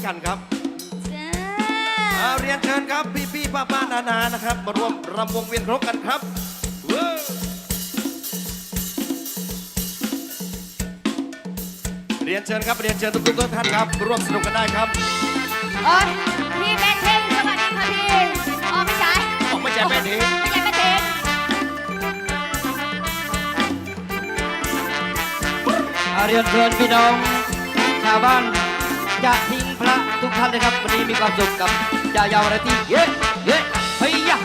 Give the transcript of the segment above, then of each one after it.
กช่วงหนึ่งก็แล้วกันครับจ้าอ่าเรียนเชิญครับพี่พี่ป้าป้านานานะครับ มาร่วมรำวงเวียนครกกันครับเว้อเรียนเชิญครับเรียนเชิญทุกทุกๆท่านครับ ร่วมสนุกกันได้ครับโอ้ยพี่แม่เทงสวัสดีค่ะพี่อ๋อไม่ใช่ออกมาแจกแม่เด็ก ไม่ใช่แม่เทงอาเรียนเชิญพี่น้อง ชาวบ้านจะทิ้งพระทุ กท่านนะครับ วันนี้มีความสุขกับยายาวรตีเย้เย้เฮ้ยยะ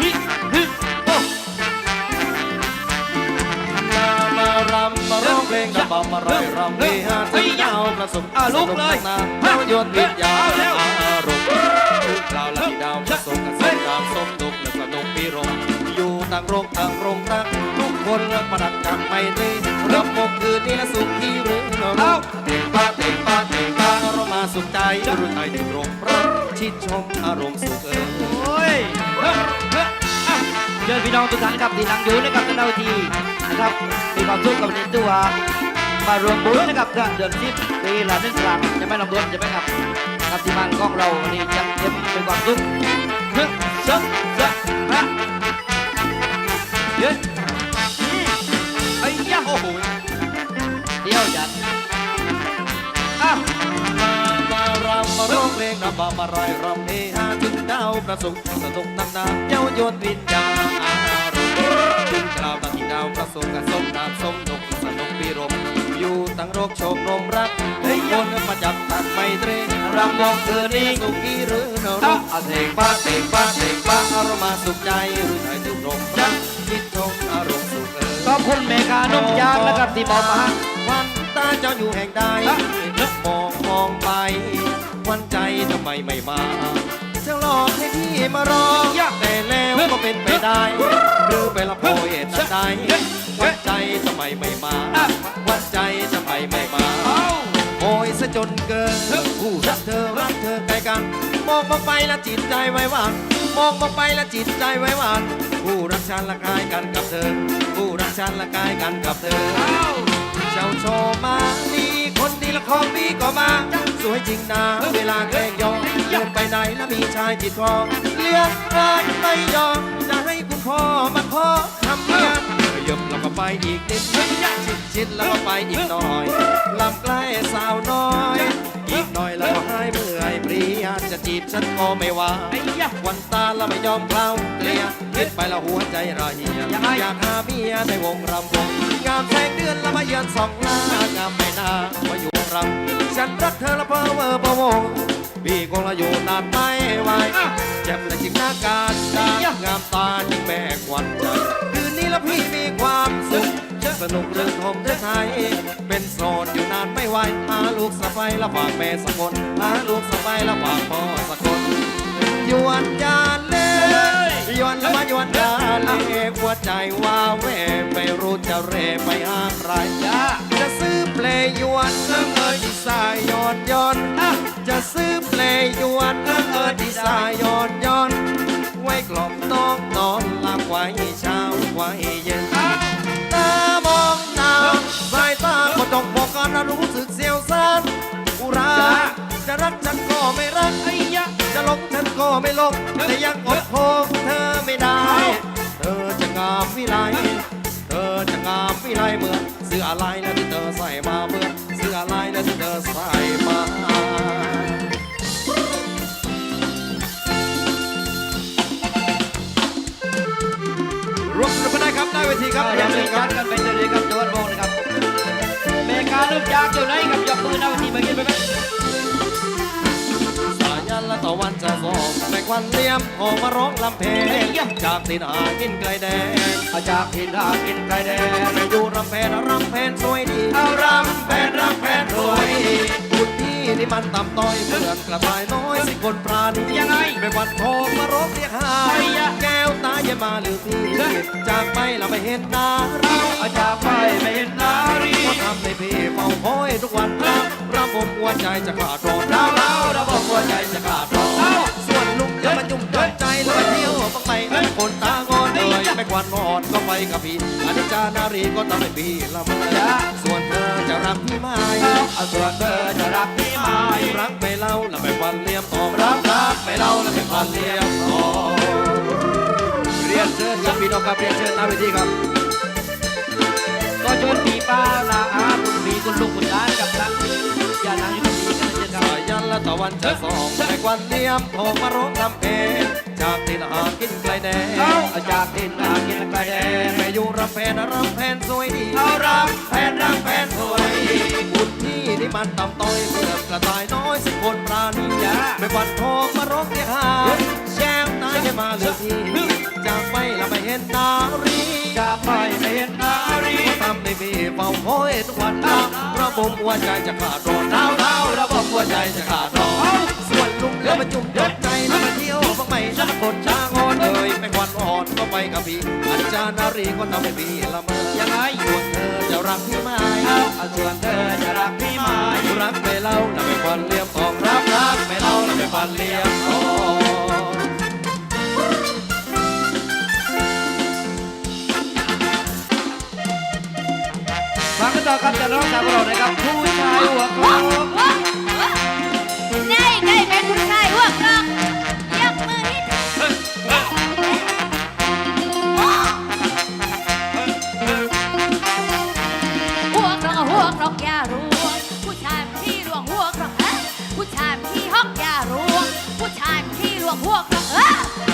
ฮิฮึโอ้มามารำมาร้องเพลงระบำมาร่ายรำเฮฮาถึงดาวประสบอะลุกเลยสนุนานภายนตร์วิทยาอารมณ์กคราวและมีดาวประสบกันสงดามสมดุกและสนุกปีรมอยู่ต่างโรงต่างโรงรักทุกคนรักประดับจากไมตรีรับมกคืนนี้และสุขที่หรือเราเตะป้าเสุขใจรุ่นไทยถึงรงพระชิดชมอารมณ์สุขเอิญโอ้ยเฮ้ยเฮ้ยอะเชิญพี่น้องทุกท่านครับที่นั่งอยู่นะครับในนาทีนะครับมีความสุขกับในตัวมารวมบุญนะครับก็เดือนสิบปีละหนึ่งครั้งจะไม่ลำบากจะไหมครับครับที่บ้านของเราวันนี้จัดเต็มเป็นความสุขเฮ้ยเฮ้ยเฮ้ยฮะเฮ้ องเพลงรำบำมาร่ายรำเฮฮาถึงดาวประสบสนุกตั้งนานเย้ายวนวิญญาณอารมณ์ถึงคราวตั้งที่ดาวประสบกันสมนามสมนุกสนุกปีรมอยู่ตั้งโรคโชครมรักเฮ้ยคนมาจับตัดไมตรีรำวงคืนนี้สุขีหรือเนรกอาเทงป้าเทงป้าเทงป้าอารมาสุขใจหรือไทยถึงรมรักคิดชมอารมณ์สุขเออขอบคุณเมกานุ่มยางนะครับที่บอกมาวันตาเจ้าอยู่แห่งใดนึกมองมองไป วันใจทำไมไม่มาจะหลอกให้พี่มารอแต่แล้วก็เป็นไปได้ หรือไปละโพเหตุใดวันใจทำไมไม่มาวันใจทำไมไม่มาโอยซะจนเกินผู้รักเธอรักเธอไกลกัน มองมองไปแล้วจิตใจไว้วางมองมองไปแล้วจิตใจไว้วางผู้รักฉันละกายกันกับเธอ ผู้รักฉันละกายกันกับเธอเจ้าโชว์มาดี คนดีละของดีก็มา สวยจริงนะเวลาแกล้งยอมเดินไปไหนแล้วมีชายจิตคอเลี้ยงเอินไม่ยอมจะให้คุณพ่อมาขอทำเมียขยบแล้วก็ไปอีกนิดชิดชิดแล้วก็ไปอีกหน่อยลำใกล้สาวน้อย อีกหน่อยแล้วก็หายเมื่อยเปรียจะจีบฉันก็ไม่ว่าไอ้ยะวันตาแล้วไม่ยอมเคล้าเกลียคิดไปแล้วหัวใจระเหียยังไงอยากหาเมียในวงรำวงงามแสงเดือนแล้วมาเยือนสองหน้างามไม่น่ามาอยู่วงรำฉันรักเธอและเพอเวอร์พะวงพี่คงละอยู่นานไม่ไหวแจ่มและจิงหน้าการตางามตายิ่งแม่ควันใจคืนนี้แล้วพี่มีความสุข สนุกเรื่องผมไทย เป็นโสดอยู่นานไม่ไหวหาลูกสะใภ้ละฝากแม่สกคนหาลูกสะใภ้ละฝากพ่อสกคนยวนยานเล่ยวนละมายวนยานเล่หัวใจว่าเวไม่รู้จะเร่ไปหาใครจะซื้อเปลยยวนเอิงเอิดีสายยอนยอนจะซื้อเปลยยวนเอิงเอิดีสายยอนยอนไว้กล่อมน้องนอนหลับไว้เช้าไว้เย็น องนาสายตาก็จ้องบอกกันนะรู้สึกเสียวซ่านอุราจะรักฉันก็ไม่รักไอ้ยะ จะหลงฉันก็ไม่หลงแต่ยังอดโคงเธอไม่ได้ เธอจะงามวิไลเธอจะงามวิไลเหมือนเสื้อลายนะที่เธอใส่มาเหมือนเสื้อลายนะที่เธอใส่มา ได้ครับได้เวทีครับก็เรียัยงนมีเชิญคการับรกันไปเรื่อยๆครับจังหวัดโบงนะครับเมกาลูกยางอยู่ไหนครับยกมือหน้าเวันทีเมื่อกี้ไปไหมสายันและตะวันจะส่งแม่ควันเลี้ยมออกมาร้องลำเพลงจากตินหากินไกลแดงอาจากทินทากินไก่แดงไปดูรำแพนรำแพนสวยดีเอารำแพนรำแพนรวยคุณพี่ นี่มันต่ำต้อยเหมือนกระต่ายน้อยสิคนปราณียังไงไม่วันโทรมาร้องเรียกหาไอ้ยะแก้วตาอย่ามาหรือพี่จากไปเราไม่เห็นหน้าเราอาจากไปไม่เห็นนารีก็ทำให้พี่เฝ้าคอยทุกวันนะระบบหัวใจจะขาดรอนเราเราเราบอกหัวใจจะขาดร้อนส่วนลุงจะมายุ่งจนใจแล้วมาเที่ยวบังไปนั่นคนตางอนเลยไม่ควันอ่อนก็ไปกับพี่อ นิจจานารีก็ทำให้พี่ละเมอส่วนเธอจะรักพี่ไหมเอาส่วนเธอจะรักพี่ไหมรักไม่เล่าและไม่วันเลี่ยมทองรักรักไม่เล่าและไม่วันเลี่ยมทองเรียนเชิญครับพี่น้องครับเรียนเชิญหน้าเวทีครับ ก็ชวนปีป้าลาอาคุณปีคุณลุงคุณร้านกับทั้งอย่านางอยู่กับปีกันนะเจ้าครับสายัน และตะวันจะสองแต่ควันเลี่ยมทองมาร้องลำเพลงจากที่หากินไกลแดงเอาจากดินอากินไปแดงแม่อยู่รำแพนรำแพนสวยดีเอารแพนรำแพนสวยดีบุญที่นี่มันต่ำต้อยเมื่อกระต่ายน้อยสิคนปราณีไม่ควันทองมาร้องเรียกหาแชมนายให้มาเลือกที่จากไปแล้วไม่เห็นนารีจาก มีเฝ้อยทุกวันนะระบบหัวใจจะขาดรอนเท้าเท้าระบบหัวใจจะขาดรอนส่วนลุงแล้วมาจุ่มยกใจแล้วมาเที่ยวบ้างไหมแล้วมากดช้างอนเลยไม่ควันอ่อนก็ไปกับพี่อาจารย์นารีก็ทำให้พี่ละเมอยังไงส่วนเธอจะรักพี่ไหมเอาอาส่วนเธอจะรักพี่ไหมรักไม่เล่าและไม่ควันเลี่ยมทองรักรักไม่เล่าและไม่ควันเลี่ยมทองฟังกั ต่อครับจะร้องจากเรานะครับผู้ชายหัวโกลมได้ได้เป็นผู้ชายหัวกรอกยกมือนิดหัวกรอกหัวกรอกอย่ารู้ผู้ชายที่ลวงหัวกรอกฮะผู้ชายที่ฮอกอย่ารู้ผู้ชายที่ลวงหัวกรอ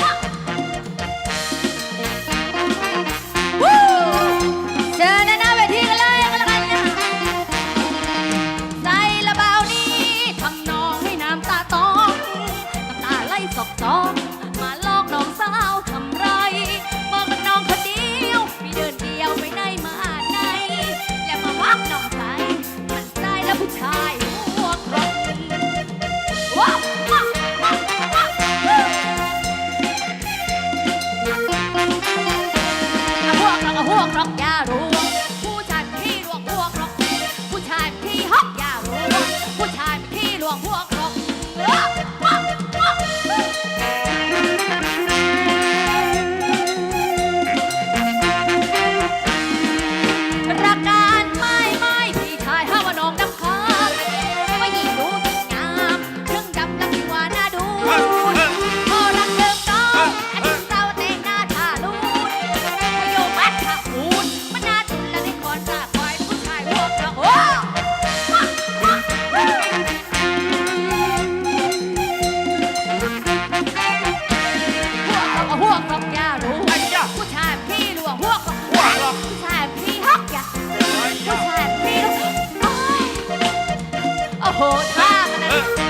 โหท่าขนะ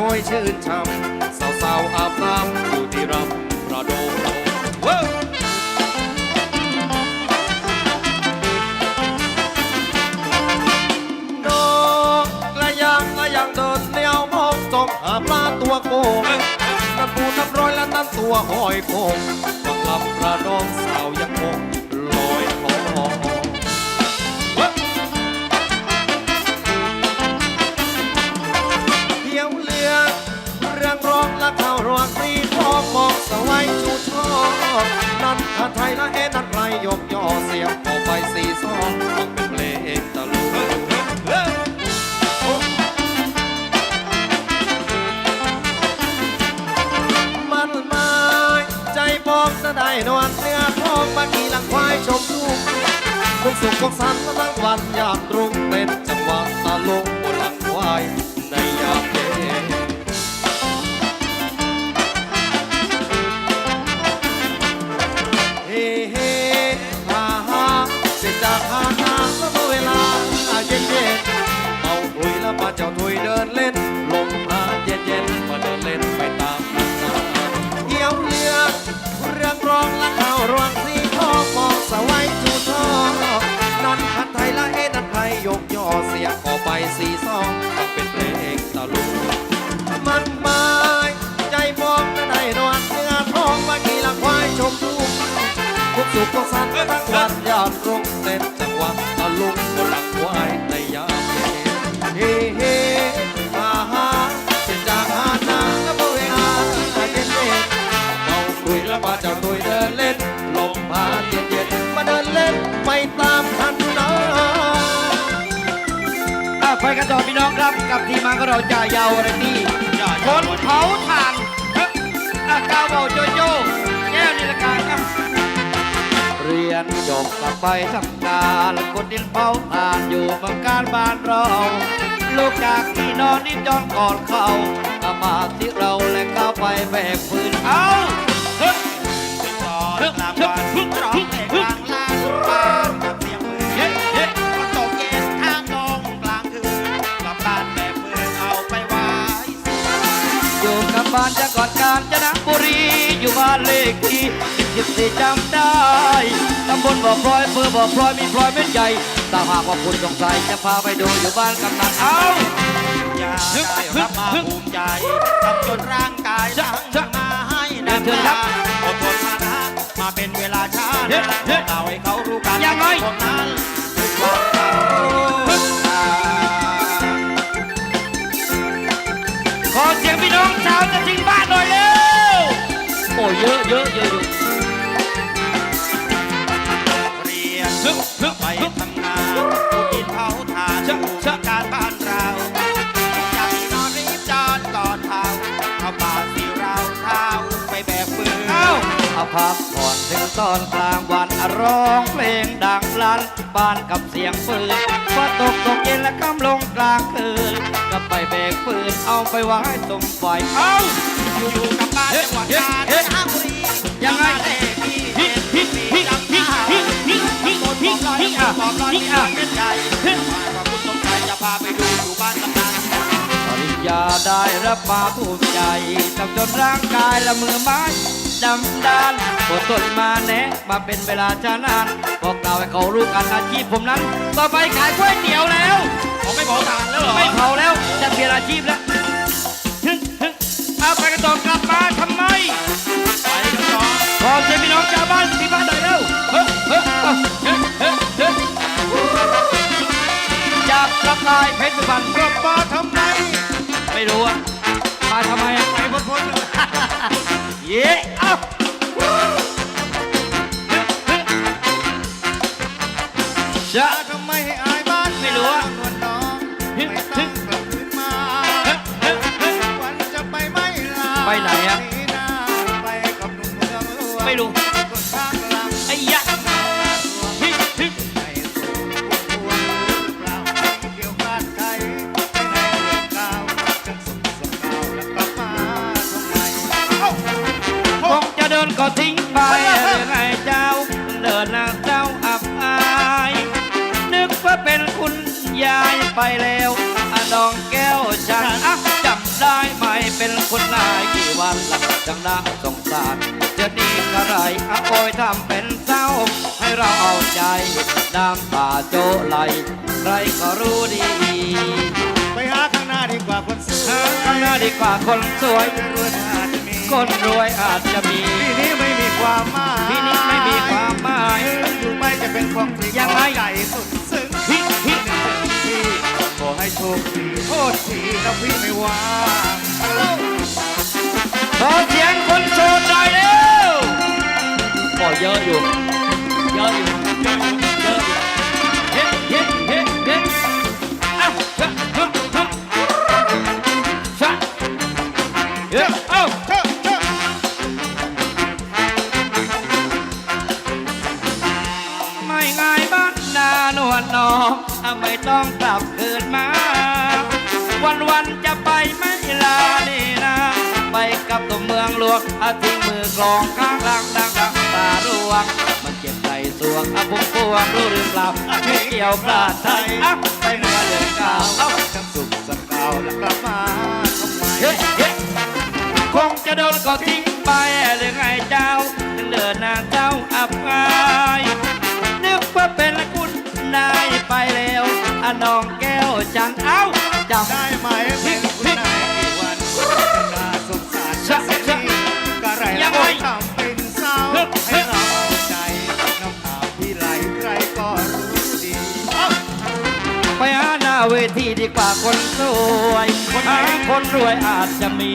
ช่วยชื่นสาวสาวอาบน้ำอยู่ที่รำประดดดน้องและยังและยังเดินเลี้วมองจองหาปลาตัวโกงน้ำปูน้ำร้อยและตั้นตัวหอยโขงวังลำประดองสาวยังคง อบนั่นถ้าไทยและเอ็นั่นไรยกย่อเสียงออกไปสี่ซองฟังเป็นเพลงตะลุมันหมาใจบอกจะได้นวลเนื้อทองมาขี่หลังควายชมทุ่งทุกสุขทุกสันต์ทั้งวันยามตรุ่งเป็นจังหวะตะลุง สุขทุกสันต์ทั้งวันยามรุ่งเต้นจังหวะตะลุงบนหลังควายในยามเย็นเฮ้เฮ้ฮ่าฮ่าเส้นจากหานาแล้วก็เวลาเย็นเย็นเมาคุยแล้วมาเจ้าตุยเดินเล่นลมพาเย็นเย็นมาเดินเล่นไปตามคันนาอะไปกันต่อพี่น้องครับกับทีมงานของเราจ่ายาวอะไรที่คนเผาถ่านเฮ้ยอะกาวเบาโจโจ้แก้วนิรการครับ นจบกลับไปทำงานคนดินเผาผ่านอยู่เมืองการบ้านเรา ลูกจากที่นอนนิดจอนก่อนเข้ากลับมาที่เราและเข้าไปแบกปืนเอาเฮ้ยถึงตอนกลางวันร้องเพลงกลางลานบ้านานจะก่อนการจนบุรีอยู่บ้านเลขที่สิบสี่จำได้ตำบลบ่อพลอยอำเภอบ่อพลอยมีพลอยเม็ดใหญ่ถ้าหากว่าคุณสงสัยจะพาไปดูอยู่บ้านกำนันเอาอย่าได้รับมาภูมิใจทำจนร่างกายดังมาให้นานตาอดทนมานะมาเป็นเวลาช้านานเล่าให้เขารู้กันพวกนั้นทุ พักผ่อนถึงตอนกลางวันร้องเพลงดังลั่นบ้านกับเสียงปืนพอตกตกเย็นและค่ำลงกลางคืนก็ไปแบกปืนเอาไปไว้ตรงไฟเอาอยู่กับบ้านจังหวัดกาญจนบุรียังไงเลขที่ฮิฮิฮิฮิฮิฮิฮิฮิฮิฮิอะบอกรอยฮิที่อะเป็นใจมากับคุณสมใจจะพาไปดูอยู่บ้านกำนันปริญญาได้รับมาภูมิใจทำจนร่างกายละมือไม้ ดำดานปวดต้นมาแนะมาเป็นเวลาช้านาน บอกกล่าวให้เขารู้กันอาชีพผมนั้น ต่อไปขายก๋วยเตี๋ยวแล้ว ผมไม่บอกทานแล้วเหรอ ไม่เผาแล้วจะเปลี่ยนอาชีพแล้วฮึ่มฮึ่มเอาไปกันต่อกลับมาทำไมไปกันต่อขอเชิญพี่น้องชาวบ้านที่บ้านหน่อยเร็วเฮ้ยเฮ้ยเฮ้ยเฮ้ยเฮ้ยเฮ้ยจากกระต่ายเพชรสุพรรณกลับมาทำไม ไม่รู้อะมาทำไมอะไปพ้นๆเลย Yeah. Oh. Shot. อะโอยทำเป็นเศร้า ให้เราเอาใจน้ำตาโจไหลใครก็รู้ดี ไปหาข้างหน้าดีกว่าคนสวยหาข้างหน้าดีกว่าคนสวยไม่รู้ว่าจะมีคนรวยอาจจะมีพี่นี้ไม่มีความหมายพี่นี้ไม่มีความหมายอยู่ไม่จะเป็นความจริงยังไงใจสุดซึ้งฮิฮิพี่ขอให้โชคดีโทษทีถ้าพี่ไม่ว่างขอเสียงคนโสดหน่อยเร็วก็เย อะอยู่เยอะอยู่ เยอะอยู่เยอะอยู่ ลวงอาทิ้งมือกลองข้างหลังดังดังตาร่วง มันเจ็บใจสวงอาพุ่งพวงรู้หรือเปล่าไม่เกี่ยวพลาดไทยอะไปเมื่อเดือนเก้าเอ้าทั้งสุขสักเก่าแล้วกลับมาทำไมเฮ้เฮ้คงจะโดนก็ทิ้งไปหรือไงเจ้าถึงเดินนางเจ้าอับอายนึกว่าเป็นคุณนายไปแล้วอะน้องแก้วจันเอ้าจำได้ไหมเป็น เวทีดีกว่าคนสวยหาคนรวยอาจจะมี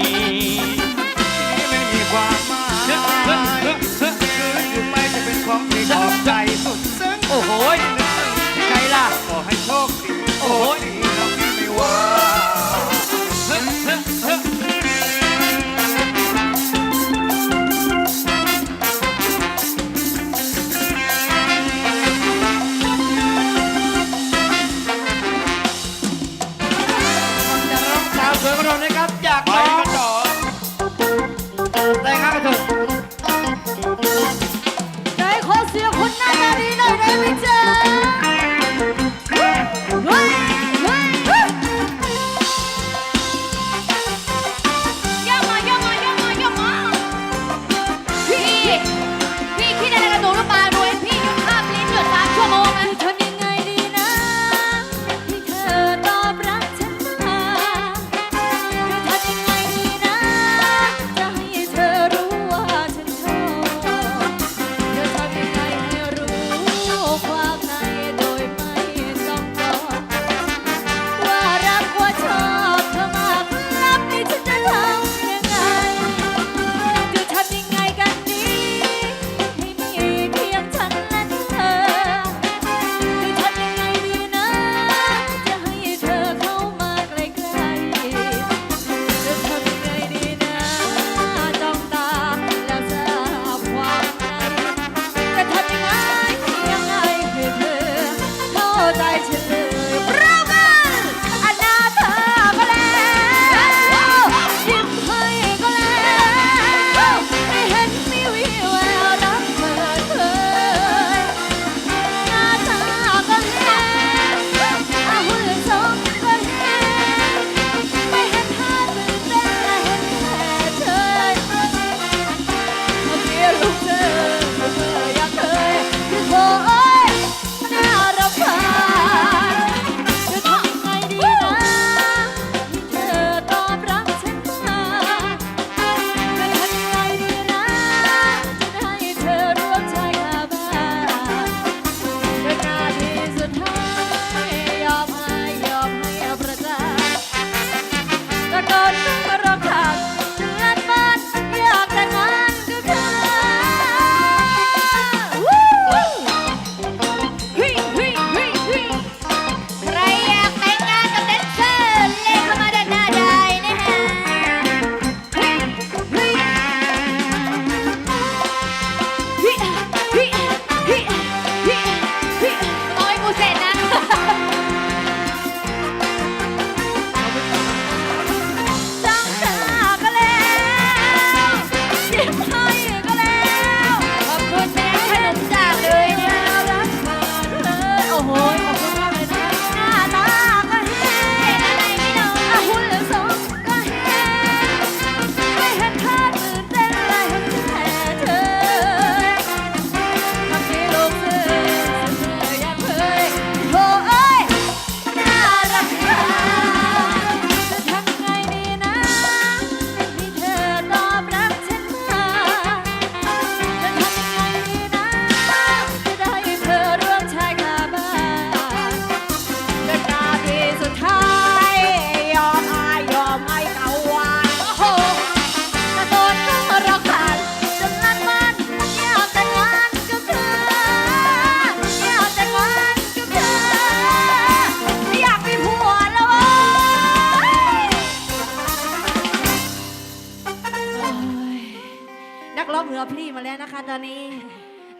เหือพลี่มาแล้วนะคะ ตอนนี้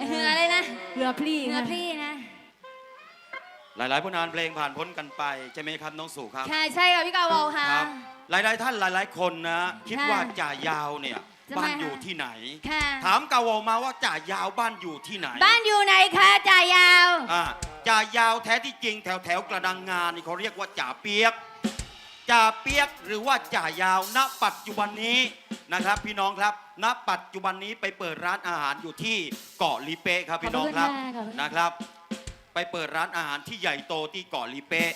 เหงื่อเลยนะเหือพลี่เหงื่อค่ะ พี่นะ หลาย ๆ ผลงานเพลงผ่านพ้นกันไปใช่ไหมครับน้องสู่ครับค่ะใช่ค่ะพี่กาวาวค่ะ ครับหลาย ๆ ท่านหลาย ๆ คนนะ คิดค่ะว่าจ่ายาวเนี่ยทำไมบ้านคะอยู่ที่ไหน ค่ะ ถามกาวอมาว่าจ่ายาวบ้านอยู่ที่ไหนบ้านอยู่ไหนคะจ่ายาว อ่าจ่ายาวแท้ที่จริงแถวแถวๆกระดังงานนี่เขาเรียกว่าจ่าเปียก จ่าเปียกหรือว่าจ่ายาว ณ ปัจจุบันนี้นะครับ พี่น้องครับ ณ ปัจจุบันนี้ไปเปิดร้านอาหารอยู่ที่เกาะลีเปะครับพี่น้องครับขอบคุณค่ะขอบคุณค่ะ นะครับ ไปเปิดร้านอาหารที่ใหญ่โตที่เกาะลีเปะ